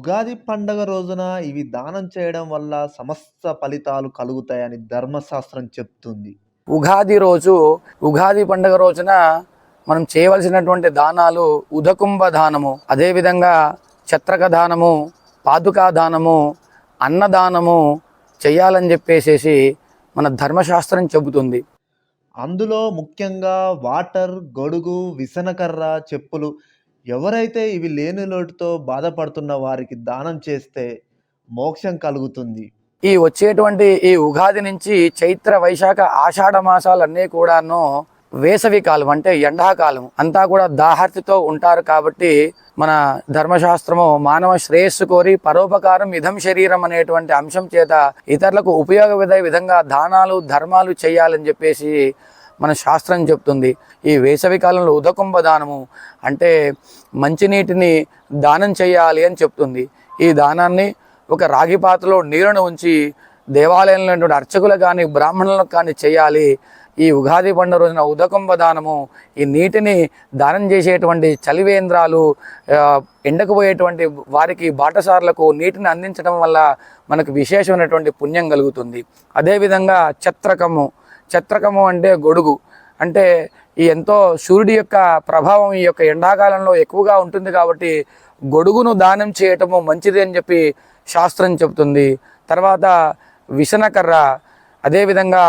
ఉగాది పండగ రోజున ఇవి దానం చేయడం వల్ల సమస్త ఫలితాలు కలుగుతాయని ధర్మశాస్త్రం చెప్తుంది. ఉగాది రోజు ఉగాది పండుగ రోజున మనం చేయవలసినటువంటి దానాలు ఉదకుంభ దానము అదేవిధంగా ఛత్రక దానము పాదుకా దానము అన్నదానము చేయాలని చెప్పేసేసి మన ధర్మశాస్త్రం చెబుతుంది అందులో ముఖ్యంగా వాటర్, గొడుగు, విసనకర్ర, చెప్పులు ఎవరైతే ఇవి లేని లోటుతో బాధపడుతున్న వారికి దానం చేస్తే మోక్షం కలుగుతుంది. ఈ వచ్చేటువంటి ఈ ఉగాది నుంచి చైత్ర వైశాఖ ఆషాఢ మాసాలన్నీ కూడాను వేసవి కాలం అంటే ఎండాకాలం అంతా కూడా దాహర్తితో ఉంటారు కాబట్టి మన ధర్మశాస్త్రము మానవ శ్రేయస్సు కోరి పరోపకారం ఇదం శరీరం అనేటువంటి అంశం చేత ఇతరులకు ఉపయోగపడే విధంగా దానాలు ధర్మాలు చేయాలని చెప్పేసి మన శాస్త్రం చెప్తుంది. ఈ వేసవి కాలంలో ఉదకుంభ దానము అంటే మంచినీటిని దానం చేయాలి అని చెప్తుంది. ఈ దానాన్ని ఒక రాగి పాత్రలో నీరును ఉంచి దేవాలయంలో ఉన్నటువంటి అర్చకులకు కానీ బ్రాహ్మణులకు కానీ చేయాలి. ఈ ఉగాది పండుగ రోజున ఉదకుంభ దానము ఈ నీటిని దానం చేసేటువంటి చలివేంద్రాలు ఎండకపోయేటువంటి వారికి బాటసార్లకు నీటిని అందించడం వల్ల మనకు విశేషమైనటువంటి పుణ్యం కలుగుతుంది. అదేవిధంగా చత్రకము చత్రకము అంటే గొడుగు. అంటే ఈ ఎంతో సూర్యుడి యొక్క ప్రభావం ఈ యొక్క ఎండాకాలంలో ఎక్కువగా ఉంటుంది కాబట్టి గొడుగును దానం చేయటము మంచిది అని చెప్పి శాస్త్రం చెబుతుంది. తర్వాత విసనకర్ర అదేవిధంగా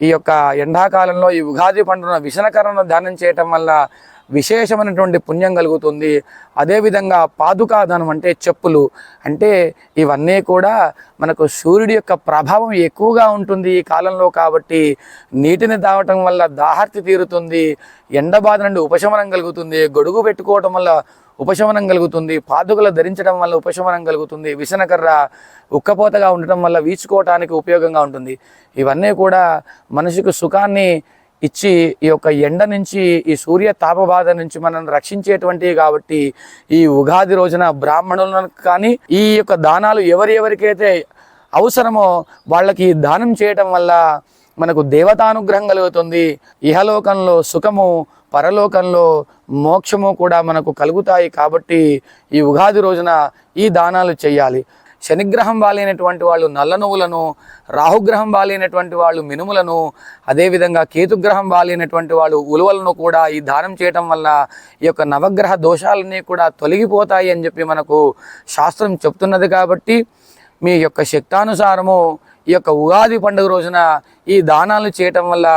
ఈ యొక్క ఎండాకాలంలో ఈ ఉగాది పండున విసనకర్రను దానం చేయటం వల్ల విశేషమైనటువంటి పుణ్యం కలుగుతుంది. అదేవిధంగా పాదుకాధనం అంటే చెప్పులు. అంటే ఇవన్నీ కూడా మనకు సూర్యుడి యొక్క ప్రభావం ఎక్కువగా ఉంటుంది ఈ కాలంలో కాబట్టి నీటిని తాగటం వల్ల దాహర్తి తీరుతుంది. ఎండబాధ నుండి ఉపశమనం కలుగుతుంది. గొడుగు పెట్టుకోవటం వల్ల ఉపశమనం కలుగుతుంది. పాదుకలు ధరించడం వల్ల ఉపశమనం కలుగుతుంది. విసనకర్ర ఉక్కపోతగా ఉండటం వల్ల వీచుకోవటానికి ఉపయోగంగా ఉంటుంది. ఇవన్నీ కూడా మనిషికి సుఖాన్ని ఇచ్చి ఈ యొక్క ఎండ నుంచి ఈ సూర్య తాపబాధ నుంచి మనల్ని రక్షించేటువంటివి కాబట్టి ఈ ఉగాది రోజున బ్రాహ్మణులకు కానీ ఈ యొక్క దానాలు ఎవరి ఎవరికైతే అవసరమో వాళ్ళకి దానం చేయటం వల్ల మనకు దేవతానుగ్రహం కలుగుతుంది. ఇహలోకంలో సుఖము పరలోకంలో మోక్షము కూడా మనకు కలుగుతాయి కాబట్టి ఈ ఉగాది రోజున ఈ దానాలు చేయాలి. శనిగ్రహం బాలైనటువంటి వాళ్ళు నల్ల నువ్వులను రాహుగ్రహం బాలైనటువంటి వాళ్ళు మినుములను అదేవిధంగా కేతుగ్రహం బాలైనటువంటి వాళ్ళు ఉలువలను కూడా ఈ దానం చేయటం వల్ల ఈ యొక్క నవగ్రహ దోషాలన్నీ కూడా తొలగిపోతాయి అని చెప్పి మనకు శాస్త్రం చెప్తున్నది కాబట్టి మీ యొక్క శక్తానుసారము ఈ యొక్క ఉగాది పండుగ రోజున ఈ దానాలు చేయటం వల్ల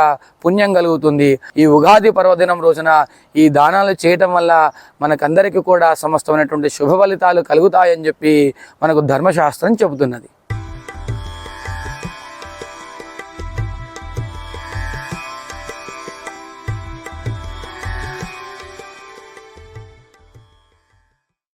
పుణ్యం కలుగుతుంది. ఈ ఉగాది పర్వదినం రోజున ఈ దానాలు చేయటం వల్ల మనకందరికీ కూడా సమస్తమైనటువంటి శుభ ఫలితాలు కలుగుతాయని చెప్పి మనకు ధర్మశాస్త్రం చెబుతున్నది.